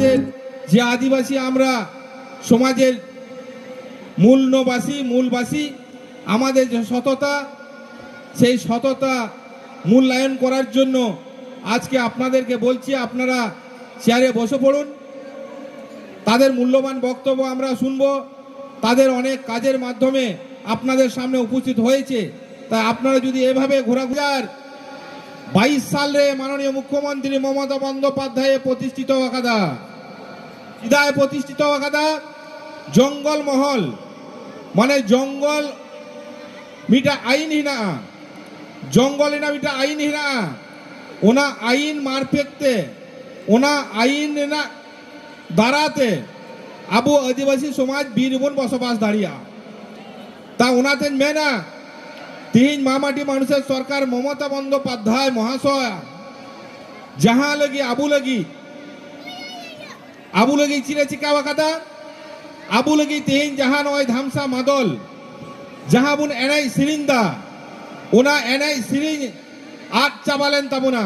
আমাদের যে আদিবাসী আমরা, সমাজের মূলনবাসী মূলবাসী, আমাদের যে সততা, সেই সততা মূল্যায়ন করার জন্য আজকে আপনাদেরকে বলছি, আপনারা চেয়ারে বসে পড়ুন। তাদের মূল্যবান বক্তব্য আমরা শুনব। তাদের অনেক কাজের মাধ্যমে আপনাদের সামনে উপস্থিত হয়েছে। তাই আপনারা যদি এভাবে ঘোরাঘুরার বাইশ সালে মাননীয় মুখ্যমন্ত্রী মমতা বন্দ্যোপাধ্যায় প্রতিষ্ঠিত আকাদা ইদায় প্রতিষ্ঠিত আকাদা জঙ্গল মহল। মানে জঙ্গল মিটা আইন হিনা। জঙ্গল এনা মিটা আইন হিনা। ওনা আইন মারফেকতে, ওনা আইন এনা দ্বারাতে আবু আদিবাসী সমাজ বীরভূম বসবাস দাঁড়িয়া তা ওনাতেন মেনা। তিহিন মামাটি মানুষের সরকার মমতা বন্দ্যোপাধ্যায় মহাশয়। যাহা লাগি, আবু লাগি। আবু লাগি চিরে চিকাওয়া কাদা আবু লাগি তিহিন যাহা নয়, ধামসা মাদল। যাহা বুন এনাই সিরিন্দা ওনা এনাই সিরিন, আট চাবালেন তাবুনা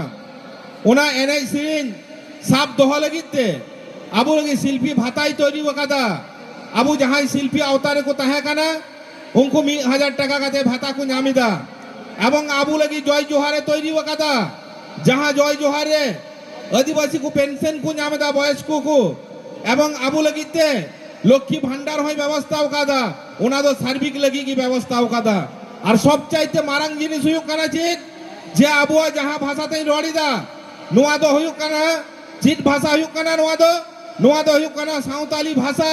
ওনা এনাই সিরিন, সাপ দোহ লাগিতে। আবু লাগি শিল্পী ভাতাই তৈরি কাদা আবু যাহাই শিল্পী আওতারে কো তাহে কানা? উনকু মি হাজার টাকা কাতে ভাতা কু নামিদা এবং আবু লাগি জয় জোহারে তৈরি কাদা যাহা জয় জোহারে আদিবাসী কু পেনশন কু নামিদা বয়স্ক কু এবং আবু লাগিতে লক্ষ্মী ভান্ডার হয় ব্যবস্থা কাদা ওনা তো সার্বিক লাগি কি ব্যবস্থা কাদা আর সবচাইতে মারাং জিনিস হুয়ুক কানা চিত যে আবুয়া যাহা ভাষাতেই রড়িদা নোয়া দো হুয়ুক কানা চিত ভাষা হুয়ুক কানা নোয়া দো নোয়া দো হুয়ুক কানা সাঁওতালি ভাষা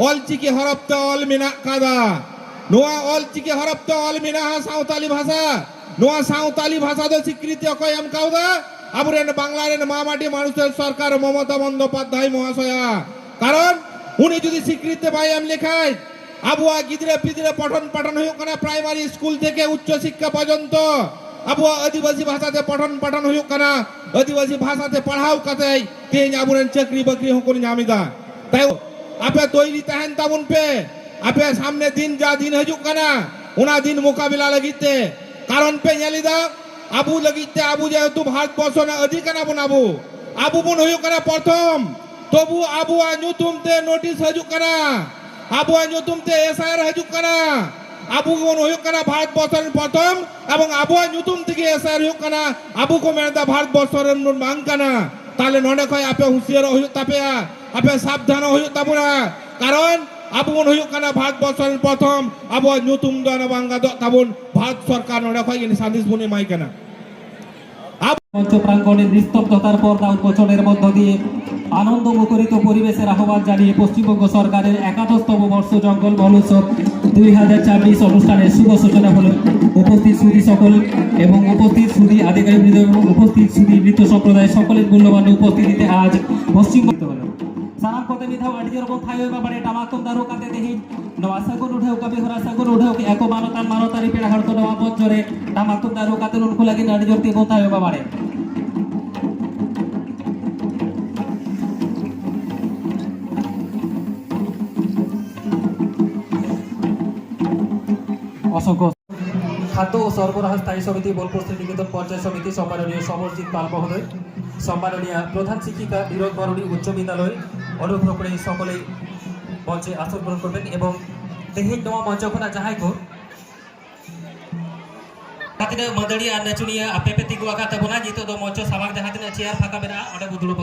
অলচিকি হরপ্তে অল মিনা কাদা নোয়া অলচিকি হরপ্তে অল মিনা সাঁওতালি ভাষা। নোয়া সাঁওতালি ভাষা দো স্বীকৃতি অকয় এম কাউদা? আবরেন বাংলার মামাটি মানুষের সরকার মমতা বন্দ্যোপাধ্যায় মহাশয়া। কারণ উনি যদি স্বীকৃতি পাই এম লেখায়, আবুয়া গিদরে পিদরে পঠন পাঠন হয়ে কানা প্রাইমারি স্কুল থেকে উচ্চ শিক্ষা পর্যন্ত। আবুয়া আদিবাসী ভাষাতে পঠন পাঠন হয়ে কানা আদিবাসী ভাষাতে পড়াও কাতে তেজ আবুরেন চাকরি বাকরি হকুন জামিদা। তাই আপে তৈরি তাহেন তাবুন পে। আপে সামনে দিন যা দিন হজুক কানা ওনা দিন মোকাবিলা লাগিতে। কারণ পে জালিদা আবু লাগিতে আবু যেহেতু ভারতবর্ষ না অধিকানা বুন আবু আবু বুন হয়ে কানা প্রথম, তবু আবু আনুতুমতে নোটিশ হজুক কানা। আবহাওয়া নতুনতে এসআইআর হিজুক কানা। আবু কোন হুয়ুক কানা ভারতবর্ষের প্রথম এবং আবহাওয়া নতুন থেকে এসআইআর হুয়ুক কানা। আবু কো মেরদা ভারতবর্ষের মাং কানা। তাহলে ননে কয়, আপে হুঁশিয়ার হুয়ুক তাপেয়া আপে সাবধান হুয়ুক তাবুনা কারণ সাদিস বুনি মাই কানা। মঞ্চ প্রাঙ্গণে নিস্তব্ধতার পর্দা উন্মোচনের মধ্য দিয়ে আনন্দ মুখরিত পরিবেশের আহ্বান জানিয়ে পশ্চিমবঙ্গ সরকারের একাদশতম বর্ষ জঙ্গল মহোৎসব দুই হাজার ছাব্বিশ অনুষ্ঠানের শুভ সূচনা হল। উপস্থিত সুদী সকল এবং উপস্থিত আধিকারিক এবং উপস্থিত নৃত্য সম্প্রদায় সকলের মূল্যবান উপস্থিতিতে আজ পশ্চিমবঙ্গ মিথাও আডিজর থাই হইবা বাড়ে, টামাকম দারু কাতে দেহি। নয়া উঠেও কবি হরা সাগুন উঠেও এক মানতান মানতারি পেড়া হড়তো নয়া বজ্জরে টামাকম দারু কাতে নুনকু লাগি আডিজর তি বোথাই হইবা বাড়ে। অসংখ্য খাদ্য ও সরবরাহ স্থায়ী সমিতি, বোলপুর শ্রীনিকেতন পঞ্চায়েত সমিতি, সম্মাননীয় সমরজিৎ পাল মহোদয়। সম্মাননীয় প্রধান শিক্ষিকা বিরোধ বরণী উচ্চ বিদ্যালয়। অনুগ্রহ করে সকলেই মঞ্চে আসন গ্রহণ করবেন এবং দেহিন নোয়া মঞ্চ খোলা যাহাই কো তাতে মাদাড়ি আর নাচুনিয়া আপে পে তিগু আকা তাবনা নিতো মঞ্চ সামাগ যাহা তিনা চেয়ার ফাঁকা বেনা অনে বুদুলো